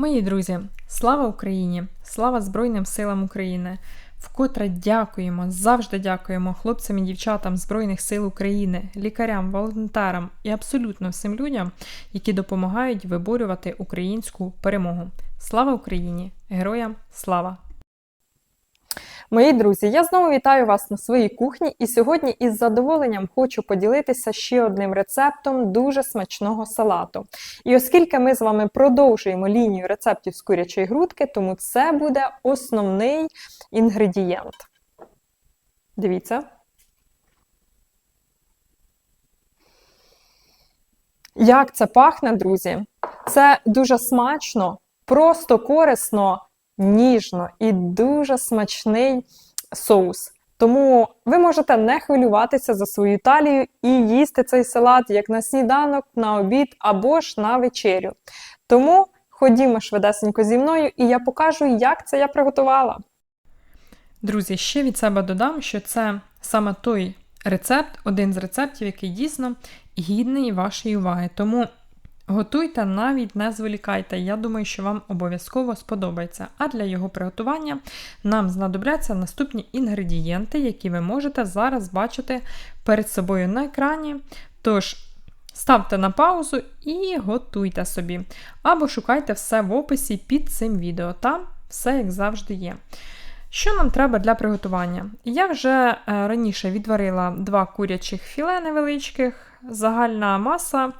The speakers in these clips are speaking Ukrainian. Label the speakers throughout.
Speaker 1: Мої друзі, слава Україні! Слава Збройним силам України! Вкотре дякуємо, завжди дякуємо хлопцям і дівчатам Збройних сил України, лікарям, волонтерам і абсолютно всім людям, які допомагають виборювати українську перемогу. Слава Україні! Героям слава!
Speaker 2: Мої друзі, я знову вітаю вас на своїй кухні, і сьогодні із задоволенням хочу поділитися ще одним рецептом дуже смачного салату. І оскільки ми з вами продовжуємо лінію рецептів з курячої грудки, тому це буде основний інгредієнт. Дивіться. Як це пахне, друзі? Це дуже смачно, просто корисно ніжно і дуже смачний соус. Тому ви можете не хвилюватися за свою талію і їсти цей салат як на сніданок, на обід або ж на вечерю. Тому ходімо швидесенько зі мною, і я покажу, як це я приготувала.
Speaker 1: Друзі, ще від себе додам, що це саме той рецепт, один з рецептів, який дійсно гідний вашої уваги. Тому Готуйте, навіть не зволікайте, я думаю, що вам обов'язково сподобається. А для його приготування нам знадобляться наступні інгредієнти, які ви можете зараз бачити перед собою на екрані. Тож, ставте на паузу і готуйте собі. Або шукайте все в описі під цим відео. Там все, як завжди, є. Що нам треба для приготування? Я вже е, раніше відварила два курячих філе невеличких, загальна маса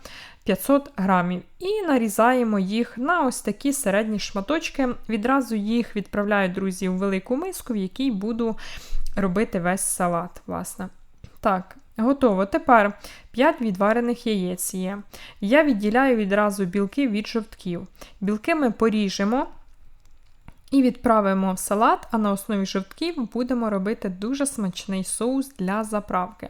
Speaker 1: 500 грамів. І нарізаємо їх на ось такі середні шматочки. Відразу їх відправляю, друзі, у велику миску, в якій буду робити весь салат. власне. Так, готово. Тепер 5 відварених яєць є. Я відділяю відразу білки від жовтків. Білки ми поріжемо. І відправимо в салат, а на основі жовтків будемо робити дуже смачний соус для заправки.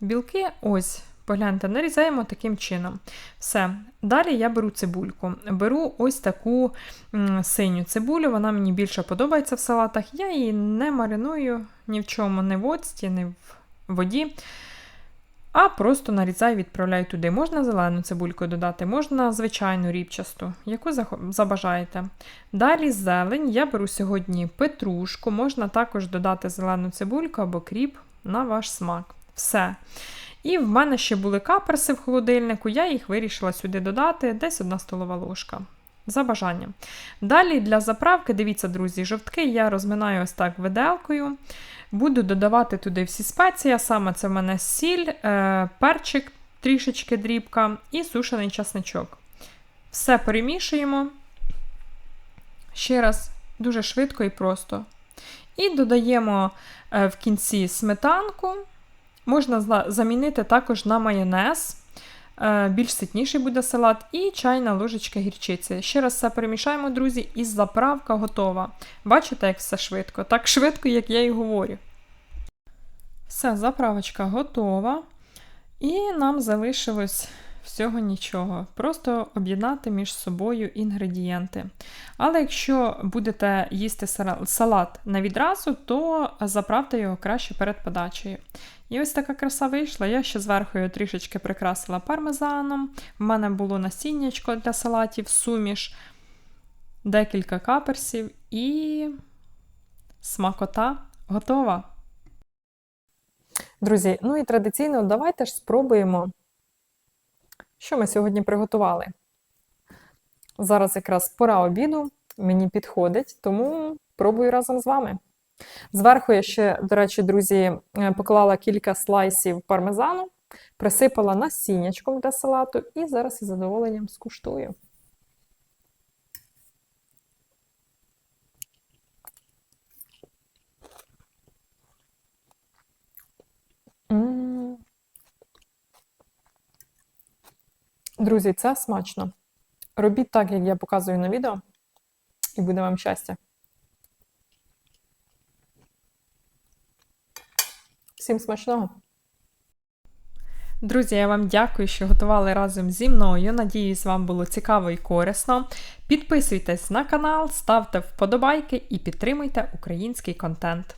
Speaker 1: Білки ось Погляньте, нарізаємо таким чином. Все. Далі я беру цибульку. Беру ось таку синю цибулю, вона мені більше подобається в салатах. Я її не мариную ні в чому, не в оцті, ні в воді. А просто нарізаю відправляю туди. Можна зелену цибульку додати, можна звичайну рібчасту, яку забажаєте. Далі зелень. Я беру сьогодні петрушку, можна також додати зелену цибульку або кріп на ваш смак. Все. І в мене ще були каперси в холодильнику, я їх вирішила сюди додати, десь одна столова ложка. За бажанням. Далі для заправки, дивіться, друзі, жовтки я розминаю ось так виделкою. Буду додавати туди всі спеції, саме це в мене сіль, е, перчик, трішечки дрібка і сушений часничок. Все перемішуємо. Ще раз, дуже швидко і просто. І додаємо е, в кінці сметанку. Можна замінити також на майонез, е, більш ситніший буде салат, і чайна ложечка гірчиці. Ще раз все перемішаємо, друзі, і заправка готова. Бачите, як все швидко? Так швидко, як я і говорю. Все, заправочка готова. І нам залишилось всього нічого. Просто об'єднати між собою інгредієнти. Але якщо будете їсти салат на відразу, то заправте його краще перед подачею. І ось така краса вийшла. Я ще зверху його трішечки прикрасила пармезаном. В мене було насіннячко для салатів, суміш, декілька каперсів і смакота готова.
Speaker 2: Друзі, ну і традиційно давайте ж спробуємо що ми сьогодні приготували? Зараз якраз пора обіду, мені підходить, тому пробую разом з вами. Зверху я ще, до речі, друзі, е, поклала кілька слайсів пармезану, присипала насіннячком для салату і зараз із задоволенням скуштую. Друзі, це смачно. Робіть так, як я показую на відео, і буде вам щастя. Всім смачного!
Speaker 1: Друзі, я вам дякую, що готували разом зі мною. Надіюсь, вам було цікаво і корисно. Підписуйтесь на канал, ставте вподобайки і підтримуйте український контент.